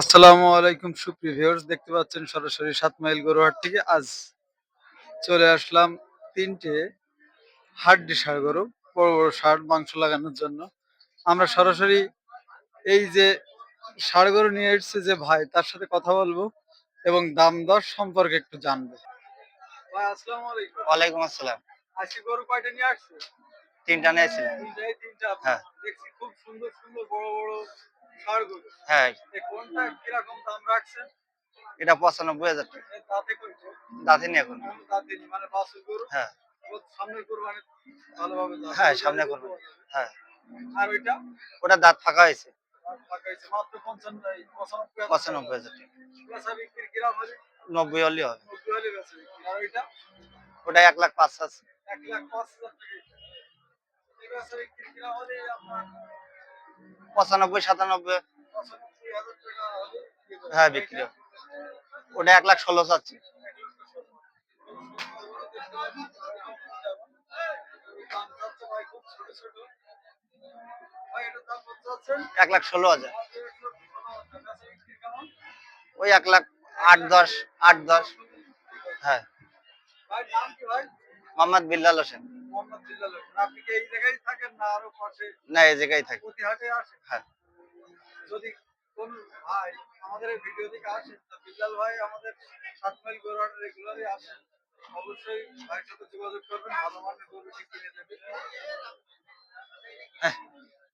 আসসালামু আলাইকুম সুপ্রিয় ভিউয়ার্স দেখতে পাচ্ছেন সরাসরি সাত মাইল গরুহাট থেকে আজ চলে আসলাম তিনটে হাড্ডি ষাড় গরু বড় বড় ষাড় মাংস লাগানোর জন্য। আমরা সরাসরি এই যে ষাড় গরু নিয়ে এসেছে যে ভাই তার সাথে কথা বলব এবং দাম দর সম্পর্কে একটু জানব। ভাই আসসালামু আলাইকুম। ওয়ালাইকুম আসসালাম। আশি গরু কয়টা নিয়ে আসছে তিনটা তিনটা। হ্যাঁ। দেখছি খুব সুন্দর সুন্দর বড় বড় হ্যাঁ। কোনটা কীরকম দাম রাখছেন এটা পঁচানব্বই হাজার টাকা। দাঁতে এখন। মানে হ্যাঁ। হ্যাঁ সামনে করব হ্যাঁ। আর ওইটা? ওটা দাঁত ফাঁকা হয়েছে। পঁচানব্বই হাজার। টাকা। নব্বই হলে হবে। ওটা এক লাখ পাঁচ আছে এক লাখ পাঁচ হাজার টাকা। পঁচানব্বই, সাতানব্বই। হ্যাঁ বিক্রি ওটা এক লাখ ষোলো চাচ্ছি? এক লাখ ষোলো হাজার? ওই এক লাখ আট দশ আট দশ হ্যাঁ? মোহাম্মদ বিল্লাল হোসেন। আপনি কি এই জায়গায় থাকেন না আরও পাশে? না এই জায়গায় থাকি। প্রতিহাটে আসেন? হ্যাঁ। যদি কোন ভাই আমাদের এই ভিডিও থেকে আসেন তা বিল্লাল ভাই আমাদের সাত মাইল গরুহাটে রেগুলারই আসেন। অবশ্যই ভাইয়ের সাথে যোগাযোগ করবেন ভালো মানের গরু কিনে দেবে হ্যাঁ